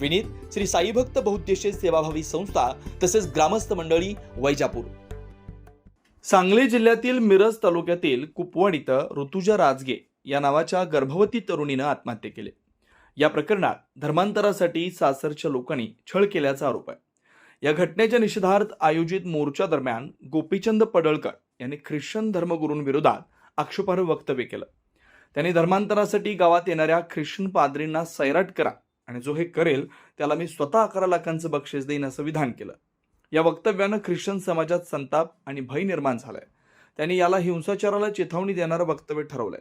विनीत श्री साईभक्त बहुद्देशीय सेवाभावी संस्था तसेच ग्रामस्थ मंडळी वैजापूर. सांगली जिल्ह्यातील मिरज तालुक्यातील कुपवण इथं ऋतुजा राजगे या नावाच्या गर्भवती तरुणीनं आत्महत्या केली. या प्रकरणात धर्मांतरासाठी सासरच्या लोकांनी छळ केल्याचा आरोप आहे. या घटनेच्या निषेधार्थ आयोजित मोर्चा दरम्यान गोपीचंद पडळकर यांनी ख्रिश्चन धर्मगुरूंविरोधात आक्षेपार्ह वक्तव्य केलं. त्यांनी धर्मांतरासाठी गावात येणाऱ्या ख्रिश्चन पादरींना सैराट करा आणि जो हे करेल त्याला मी स्वतः अकरा लाखांचं बक्षीस देईन असं विधान केलं. या वक्तव्यानं ख्रिश्चन समाजात संताप आणि भय निर्माण झालाय. त्यांनी याला हिंसाचाराला चेतावणी देणारं वक्तव्य ठरवलंय.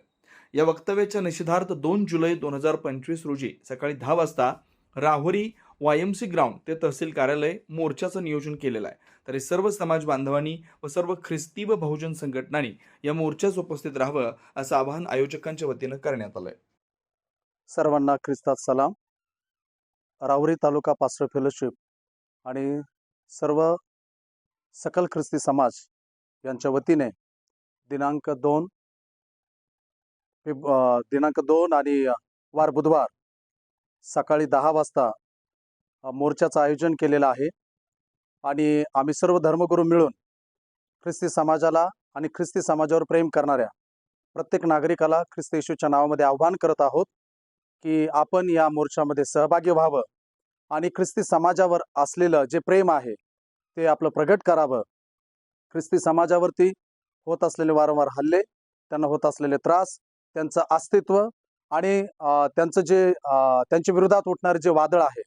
या वक्तव्याच्या निषेधार्थ दोन जुलै दोन हजार पंचवीस रोजी सकाळी दहा वाजता राहुरी वायएमसी ग्राउंड ते तहसील कार्यालय मोर्चाचं नियोजन केलेलं आहे. तरी सर्व समाज बांधवांनी व सर्व ख्रिस्ती व बहुजन संघटनांनी या मोर्चास उपस्थित राहावं असं आवाहन आयोजकांच्या वतीनं करण्यात आलंय. सर्वांना ख्रिस्तात सलाम. राहुरी तालुका पास्टर फेलोशिप आणि सर्व सकल ख्रिस्ती समाज यांच्या वतीने दिनांक दोन फेब दिनांक दोन आणि वार बुधवार सकाळी दहा वाजता मोर्चाचं आयोजन केलेलं आहे. आणि आम्ही सर्व धर्मगुरू मिळून ख्रिस्ती समाजाला आणि ख्रिस्ती समाजावर प्रेम करणाऱ्या प्रत्येक नागरिकाला ख्रिस्ती येशूच्या नावामध्ये आव्हान करत आहोत. की आपण या मोर्चामध्ये सहभागी व्हावं आणि ख्रिस्ती समाजावर असलेलं जे प्रेम आहे ते आपलं प्रगट करावं. ख्रिस्ती समाजावरती होत असलेले वारंवार हल्ले त्यांना होत असलेले त्रास त्यांचं अस्तित्व आणि त्यांचं जे त्यांच्या विरोधात उठणारे जे वादळ आहे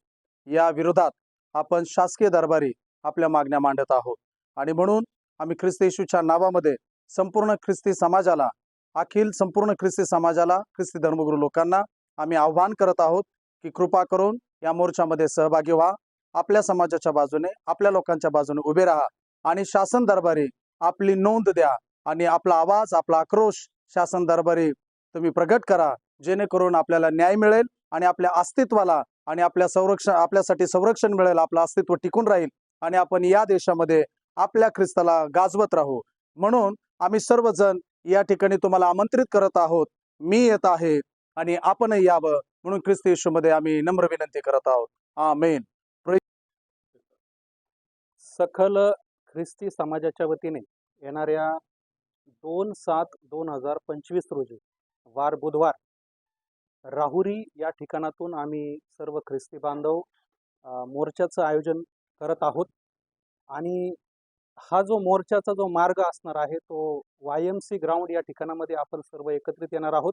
या विरोधात आपण शासकीय दरबारी आपल्या मागण्या मांडत आहोत. आणि म्हणून आम्ही ख्रिस्ती येशूच्या नावामध्ये संपूर्ण ख्रिस्ती समाजाला अखिल संपूर्ण ख्रिस्ती समाजाला ख्रिस्ती धर्मगुरू लोकांना आम्ही आव्हान करत आहोत की कृपा करून या मोर्चामध्ये सहभागी व्हा. आपल्या समाजाच्या बाजूने आपल्या लोकांच्या बाजूने उभे राहा आणि शासन दरबारी आपली नोंद द्या आणि आपला आवाज आपला आक्रोश शासन दरबारी तुम्ही प्रगट करा. जेणेकरून आपल्याला न्याय मिळेल आणि आपल्या अस्तित्वाला आणि आपल्या संरक्षण आपल्यासाठी संरक्षण मिळेल आपलं अस्तित्व टिकून राहील आणि आपण या देशामध्ये आपल्या ख्रिस्ताला गाजवत राहू. म्हणून आम्ही सर्वजण या ठिकाणी तुम्हाला आमंत्रित करत आहोत. मी येत आहे. आणि आपणही यावं म्हणून ख्रिस्त येशूमध्ये आम्ही नम्र विनंती करत आहोत. हा मेन सखल ख्रिस्ती समाजाच्या वतीने येणाऱ्या दोन सात दोन हजार पंचवीस रोजी वार बुधवार राहुरी या ठिकाणातून आम्ही सर्व ख्रिस्ती बांधव मोर्चाचं आयोजन करत आहोत. आणि हा जो मोर्चाचा जो मार्ग असणार आहे तो वाय एम सी ग्राउंड या ठिकाणामध्ये आपण सर्व एकत्रित येणार आहोत.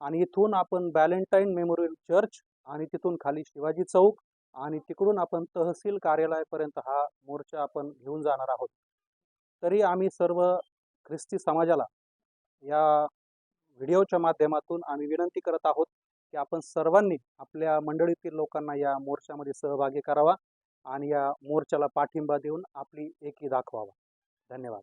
आणि इथून आपण बॅलेंटाईन मेमोरियल चर्च आणि तिथून खाली शिवाजी चौक आणि तिकडून आपण तहसील कार्यालयापर्यंत हा मोर्चा आपण घेऊन जाणार आहोत. तरी आम्ही सर्व ख्रिस्ती समाजाला या व्हिडिओच्या माध्यमातून आम्ही विनंती करत आहोत की आपण सर्वांनी आपल्या मंडळीतील लोकांना या मोर्चामध्ये सहभागी करावा आणि या मोर्चाला पाठिंबा देऊन आपली एकी दाखवावा. धन्यवाद.